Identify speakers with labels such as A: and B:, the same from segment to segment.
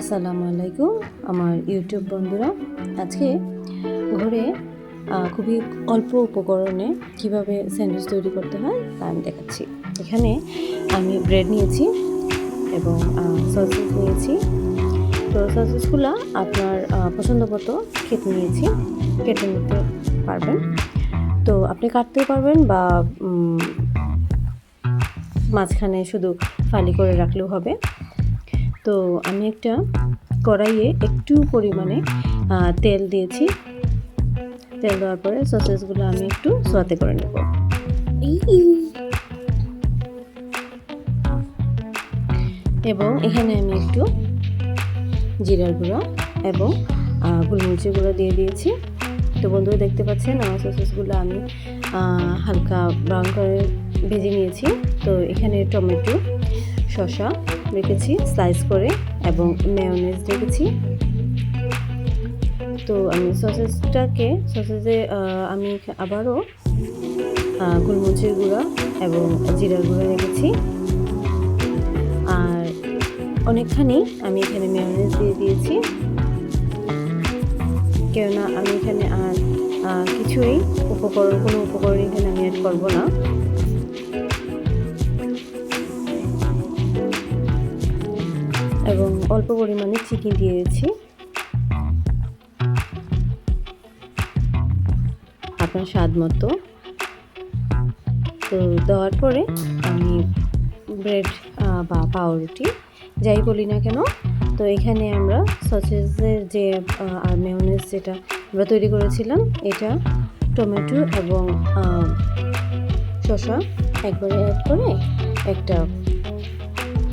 A: আসসালামু আলাইকুম, আমার ইউটিউব বন্ধুরা। আজকে ঘরে খুবই অল্প উপকরণে কীভাবে স্যান্ডউইচ তৈরি করতে হয় তা আমি দেখাচ্ছি। এখানে আমি ব্রেড নিয়েছি এবং সসেস নিয়েছি। তো সসেসগুলো আপনার পছন্দ মতো কেটে নিয়েছি, কেটে নিতে পারবেন। তো আপনি কাটতেও পারবেন বা মাঝখানে শুধু ফালি করে রাখলেও হবে। তো আমি একটা কড়াইয়ে একটু পরিমাণে তেল দিয়েছি। তেল দেওয়ার পরে সসেসগুলো আমি একটু সোয়াতে করে নেব। এবং এখানে আমি একটু জিরার গুঁড়ো এবং গোলমরিচের গুঁড়ো দিয়ে দিয়েছি। তো বন্ধুরা দেখতে পাচ্ছেন আমার সসেসগুলো আমি হালকা ব্রাউন করে ভেজে নিয়েছি। তো এখানে টমেটো, শসা রেখেছি স্লাইস করে এবং মেয়োনেজ রেখেছি। তো আমি সসেজটাকে সসেসে আমি আবারও গোলমরিচের গুঁড়া এবং জিরার গুঁড়া রেখেছি। আর অনেকখানি আমি এখানে মেয়োনেজ দিয়ে দিয়েছি। কেননা আমি এখানে আর কিছুই উপকরণ, কোনো উপকরণ এখানে আমি অ্যাড করব না। অল্প পরিমাণে চিকেন দিয়েছি। আপনার স্বাদ মতো। তো দেওয়ার পরে আমি ব্রেড বা পাউরুটি, যাই বলি না কেন, তো এখানে আমরা সসেজের যে আর মেয়নেজ যেটা আমরা তৈরি করেছিলাম, এটা টমেটো এবং শসা একবারে অ্যাড করে একটা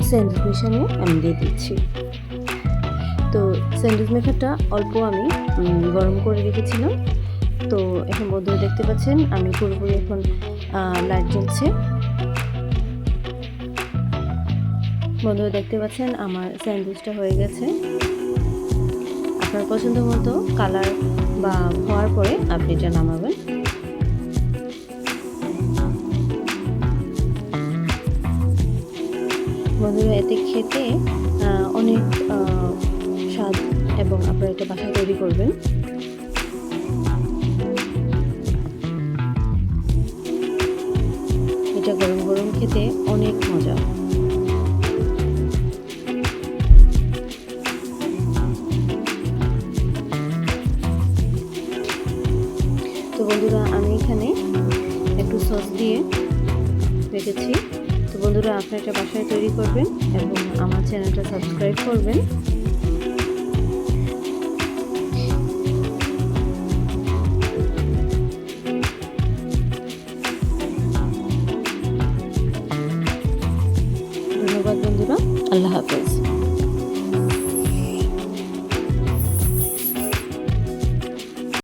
A: স্যান্ডউইচ মেশানে আমি দিয়ে দিচ্ছি। তো স্যান্ডউইচ মেখারটা অল্প আমি গরম করে রেখেছিলাম। তো এখন বন্ধুরা দেখতে পাচ্ছেন, আমি পুরোপুরি এখন লাইট জ্বলছে। বন্ধুরা দেখতে পাচ্ছেন, আমার স্যান্ডউইচটা হয়ে গেছে। আপনার পছন্দ মতো কালার বা হওয়ার পরে আপনি এটা নামাবেন। বন্ধুরা এতে খেতে অনেক স্বাদ এবং আপনারা এটা বাসা তৈরি করবেন। এটা গরম গরম খেতে অনেক মজা। তো বন্ধুরা, আমি এখানে একটু সস দিয়ে রেখেছি। তো বন্ধুরা আপনারা একটা বাসায় তৈরি করবেন এবং আমার চ্যানেলটা সাবস্ক্রাইব করবেন।